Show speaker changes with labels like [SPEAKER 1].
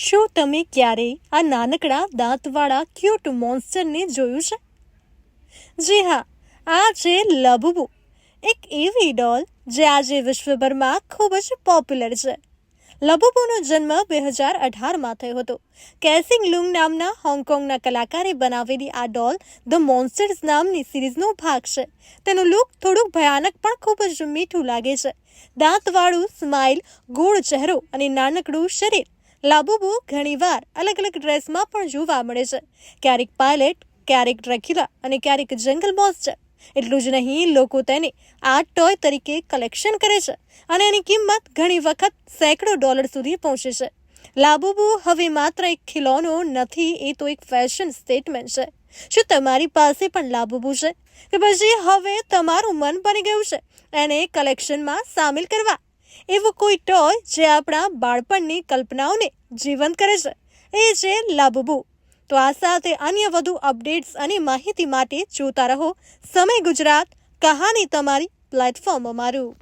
[SPEAKER 1] શું તમે ક્યારેય આ નાનકડા દાંતવાળા ક્યુટ મોન્સ્ટરને જોયું છે? જી હા, આ છે લબુબુ, એક એવી ડોલ જે આજે વિશ્વભરમાં ખૂબ જ પોપ્યુલર છે. લબુબુનો જન્મ બે હજાર અઢારમાં થયો હતો. કેસિંગ લુંગ નામના હોંગકોંગના કલાકારે બનાવેલી આ ડોલ ધ મોન્સ્ટર્સ નામની સિરીઝનો ભાગ છે. તેનું લુક થોડુંક ભયાનક પણ ખૂબ જ મીઠું લાગે છે. દાંતવાળું સ્માઇલ ગોળ ચહેરો અને નાનકડું શરીર. લાબુબુ ઘણીવાર અલગ અલગ ડ્રેસમાં પણ જોવા મળે છે. ક્યારેક પાયલટ, ક્યારેક ડ્રેક્યુલા અને ક્યારેક જંગલ મોન્સ્ટર એટલું જ નહીં, લોકો તેને આર્ટ ટોય તરીકે કલેક્શન કરે છે અને એની કિંમત ઘણી વખત સેંકડો ડોલર સુધી પહોંચે છે. લાબુબુ હવે માત્ર એક ખિલોનો નથી, એ તો એક ફેશન સ્ટેટમેન્ટ છે. શું તમારી પાસે પણ લાબુબુ છે? કે પછી હવે તમારું મન બની ગયું છે, એને કલેક્શનમાં સામેલ કરવા. એવું કોઈ ટોય જે આપણા બાળપણની કલ્પનાઓને જીવંત કરે છે. એ છે લાબુબુ. તો આ સાથે અન્ય વધુ અપડેટ્સ અને માહિતી માટે જોતા રહો. સમય ગુજરાત. કહાની તમારી પ્લેટફોર્મ અમારું.